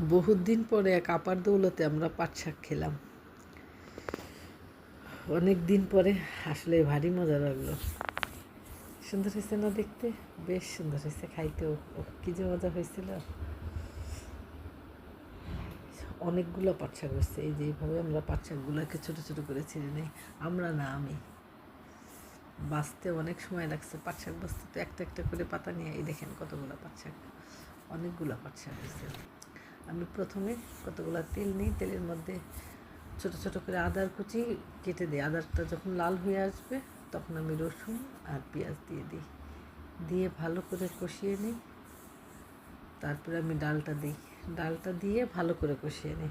বহুত দিন পরে এক আপার দৌলতে আমরা পাট শাক খেলাম। অনেক দিন পরে আসলে ভারী মজা লাগল। সুন্দর হয়েছে না দেখতে? বেশ সুন্দর হয়েছে খাইতেও। কি যে মজা হয়েছিল। অনেকগুলো পাট শাক হচ্ছে এই যে এইভাবে আমরা পাট শাকগুলোকে ছোটো ছোটো করে ছিঁড়ে নিই। আমরা না, আমি। বাঁচতে অনেক সময় লাগছে। পাট শাক বাঁচতে তো একটা একটা করে পাতা নিয়ে, এই দেখেন কতগুলো পাট শাক। অনেকগুলো পাট শাক হয়েছে। আমি প্রথমে কতগুলো তেল নিই, তেলের মধ্যে ছোট ছোট করে আদার কুচি কেটে দিই। আদারটা যখন লাল হয়ে আসবে, তখন আমি রসুন আর পেঁয়াজ দিয়ে দিই। দিয়ে ভালো করে কষিয়ে নিই। তারপরে আমি ডালটা দিই। ডালটা দিয়ে ভালো করে কষিয়ে নিই।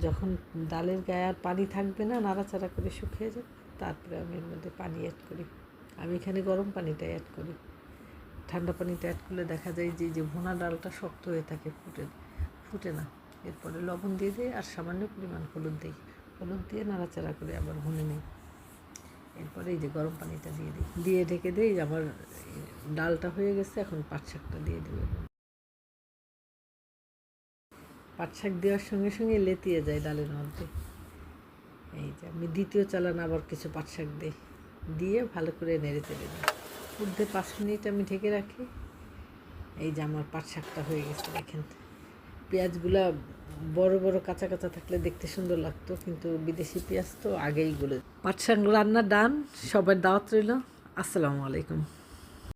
যখন ডালের গায়ে আর পানি থাকবে না, নাড়াচাড়া করে শুকিয়ে যাবে, তারপরে আমি এর মধ্যে পানি অ্যাড করি। আমি এখানে গরম পানিটা অ্যাড করি। ঠান্ডা পানিটা অ্যাড করলে দেখা যায় যে যে ভুনা ডালটা শক্ত হয়ে থাকে ফুটে। ফুটে না। এরপরে লবণ দিয়ে দিই আর সামান্য পরিমাণ হলুদ দিই। হলুদ দিয়ে নাড়াচাড়া করে আবার ভুনে নিই। এরপরে এই যে গরম পানিটা দিয়ে দিই। দিয়ে ঢেকে দিই আমার ডালটা হয়ে গেছে, এখন পাট শাকটা দিয়ে দিই। পাট শাক দেওয়ার সঙ্গে সঙ্গে লেতিয়ে যায় ডালের মধ্যে। এই যে আমি দ্বিতীয় চালান আবার কিছু পাট শাক দিই। দিয়ে ভালো করে নেড়ে তেড়ে দিই। মধ্যে পাঁচ মিনিট আমি ঢেকে রাখি। এই যে আমার পাট শাকটা হয়ে গেছে, দেখেন। পেঁয়াজগুলা বড় বড় কাঁচা কাঁচা থাকলে দেখতে সুন্দর লাগতো, কিন্তু বিদেশি পেঁয়াজ তো আগেই গুলো পাট শাক রান্না ডান, সবার দাওয়াত রইল। আসসালামু আলাইকুম।